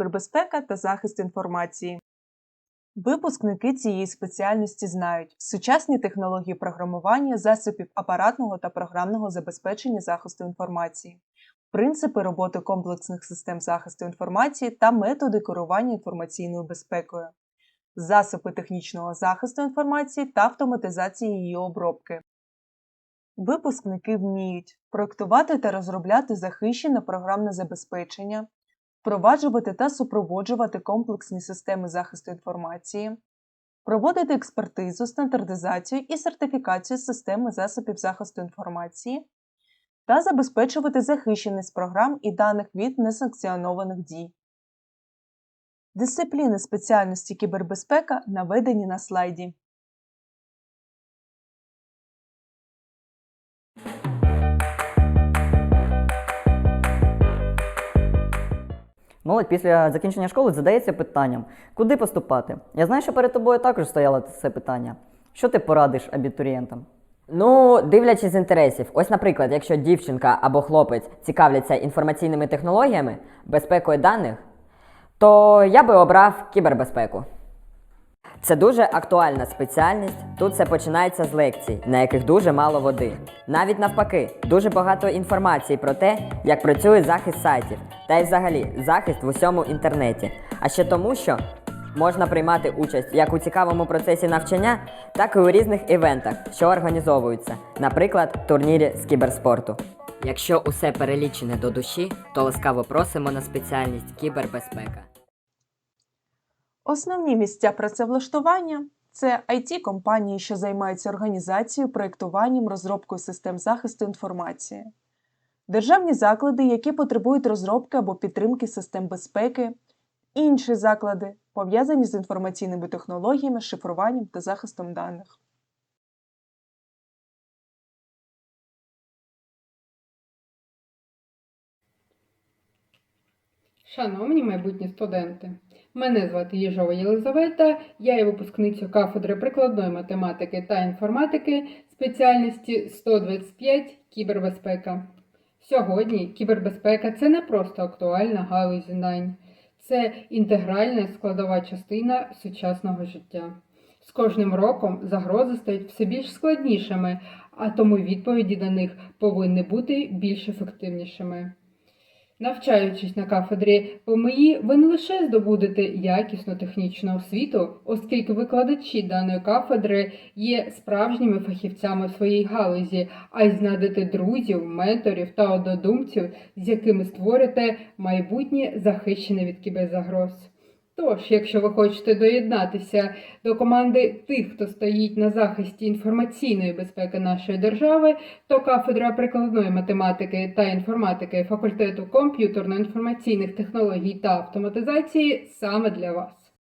кібербезпека та захист інформації. Випускники цієї спеціальності знають сучасні технології програмування засобів апаратного та програмного забезпечення захисту інформації, принципи роботи комплексних систем захисту інформації та методи керування інформаційною безпекою, засоби технічного захисту інформації та автоматизації її обробки. Випускники вміють проектувати та розробляти захищене програмне забезпечення, впроваджувати та супроводжувати комплексні системи захисту інформації, проводити експертизу, стандартизацію і сертифікацію системи засобів захисту інформації та забезпечувати захищеність програм і даних від несанкціонованих дій. Дисципліни спеціальності кібербезпека наведені на слайді. Молодь після закінчення школи задається питанням, куди поступати. Я знаю, що перед тобою також стояло це питання. Що ти порадиш абітурієнтам? Ну, дивлячись з інтересів, ось, наприклад, якщо дівчинка або хлопець цікавляться інформаційними технологіями, безпекою даних, то я би обрав кібербезпеку. Це дуже актуальна спеціальність. Тут все починається з лекцій, на яких дуже мало води. Навіть навпаки, дуже багато інформації про те, як працює захист сайтів, та й взагалі захист в усьому інтернеті. А ще тому, що можна приймати участь як у цікавому процесі навчання, так і у різних івентах, що організовуються, наприклад, турнірі з кіберспорту. Якщо усе перелічене до душі, то ласкаво просимо на спеціальність кібербезпека. Основні місця працевлаштування це it компанії що займаються організацією, проєктуванням, розробкою систем захисту інформації, державні заклади, які потребують розробки або підтримки систем безпеки, інші заклади, пов'язані з інформаційними технологіями, шифруванням та захистом даних. Шановні майбутні студенти, мене звати Єжова Єлизавета, я є випускницею кафедри прикладної математики та інформатики спеціальності 125 кібербезпека. Сьогодні кібербезпека це не просто актуальна галузь знань, це інтегральна складова частина сучасного життя. З кожним роком загрози стають все більш складнішими, а тому відповіді на них повинні бути більш ефективнішими. Навчаючись на кафедрі ПМІ, ви не лише здобудете якісну технічну освіту, оскільки викладачі даної кафедри є справжніми фахівцями в своїй галузі, а й знайдете друзів, менторів та однодумців, з якими створите майбутнє захищене від кіберзагроз. Тож, якщо ви хочете доєднатися до команди тих, хто стоїть на захисті інформаційної безпеки нашої держави, то кафедра прикладної математики та інформатики факультету комп'ютерно-інформаційних технологій та автоматизації саме для вас.